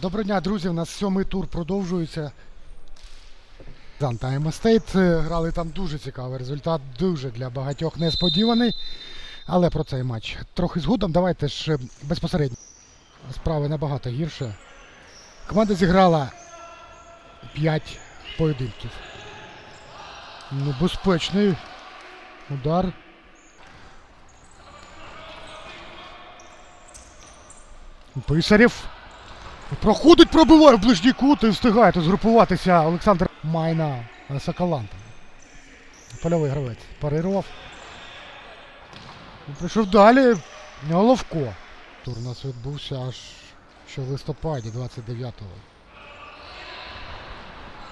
Доброго дня, друзі. У нас сьомий тур продовжується. Тайм Стейт грали там дуже цікавий результат, дуже для багатьох несподіваний. Але про цей матч трохи згодом. Давайте ж е, безпосередньо. Справи набагато гірше. Команда зіграла 5 поєдинків. Небезпечний удар. Писарів. Проходить, пробиває в ближній кут і встигає тут згрупуватися Олександр Майна е, Соколанта. Польовий гравець. Парирував. Прийшов далі. Головко. Тур у нас відбувся аж ще в листопаді 29-го.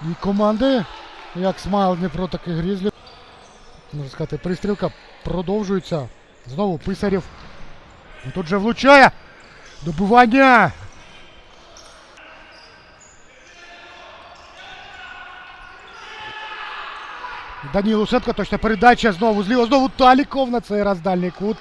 І команди, як Смайл Дніпро, так і Грізлі. Можна сказати, пристрілка продовжується. Знову Писарів. І Тут же влучає. Добивання! Даніл Лусенко, точна передача знову зліва, знову Таліков на цей раз дальній кут.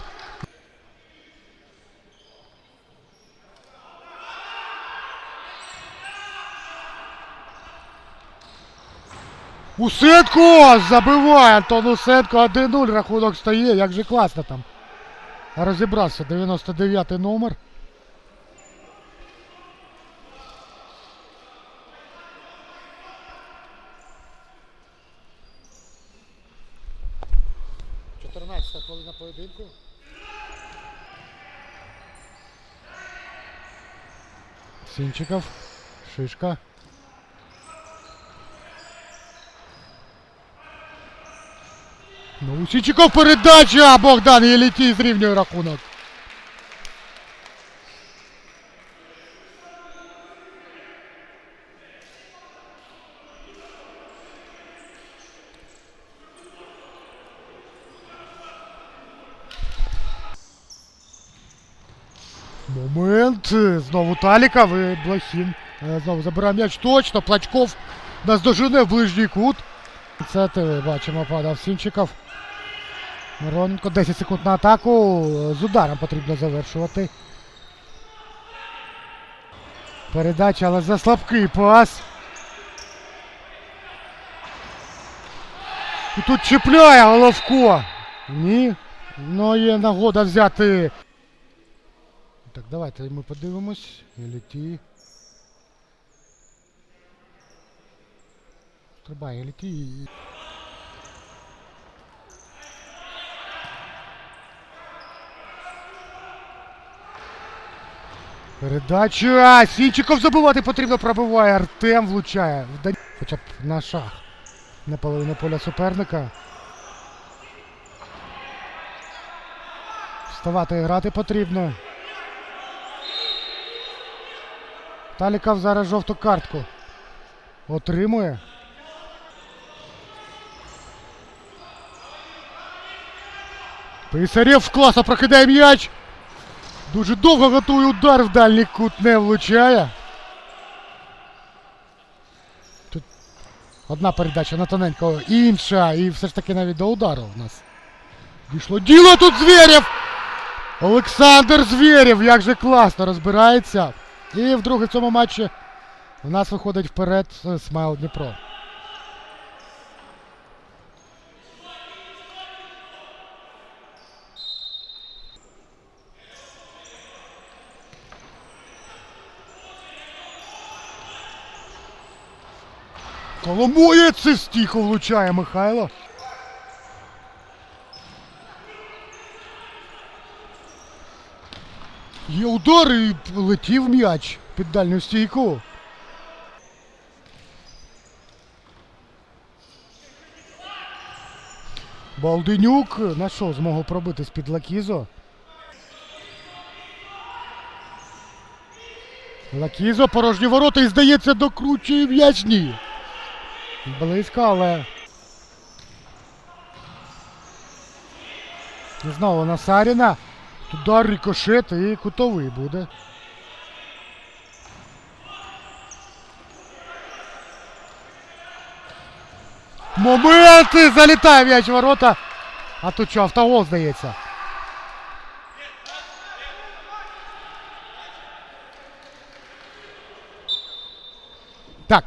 Усенко забиває Антон Усенко 1-0 рахунок стає. Як же класно там. Розібрався 99-й номер. Чотирнадцята хвилина поєдинку. Сінчиков. Шишка. Ну, Сінчиков передача! Богдан Єлітій зрівнює рахунок. Момент. Знову Таліков і Блохін. Е, Знову забирає м'яч точно. Плачков нас дожене в ближній кут. Це ти бачимо, падав Сінчиков. Мироненко 10 секунд на атаку. З ударом потрібно завершувати. Передача, але за слабкий пас. І тут чіпляє Головко. Ні. Ну є нагода взяти. Так, давайте ми подивимось. Еліті. Стрибає Еліті. Передача! Сінчиков забивати потрібно, пробиває. Артем влучає. Хоча б на шах. На половину поля суперника. Вставати грати потрібно. Таліков зараз жовту картку. Отримує. Писарєв класно прокидає м'яч. Дуже довго готує удар в дальній кут не влучає. Тут одна передача на тоненького, інша. І все ж таки навіть до удару в нас. Дійшло діло тут Звєрєв! Олександр Звєрєв, як же класно розбирається. І вдруге в цьому матчі в нас виходить вперед е, Смайл Дніпро. Коломоєць і стійко влучає Михайло. Є удар і летів м'яч під дальню стійку. Балденюк знайшов змогу пробити з-під Лакізо. Лакізо, порожні ворота і здається докручує м'яч. Ні. Близько, але. Знову на Саріна. Удар рикошет і кутовий буде. Моменти! Залітає м'яч ворота. А тут що, автогол здається. Так.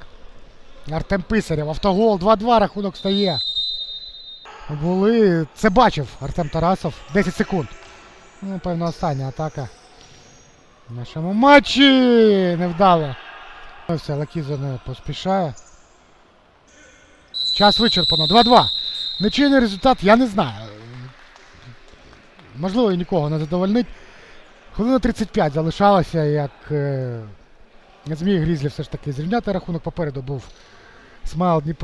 Артем Писарєв, автогол, 2-2, рахунок стає. Були. Це бачив Артем Тарасов. 10 секунд. Ну, певно, остання атака. В нашому матчі невдало. Ну, Все, Лакіза не поспішає. Час вичерпано. 2-2. Нечийний результат, я не знаю. Можливо, і нікого не задовольнить. Хвилина 35 залишалося, як е, зміг Грізлі все ж таки зрівняти рахунок. Попереду був Смайл Дніпро.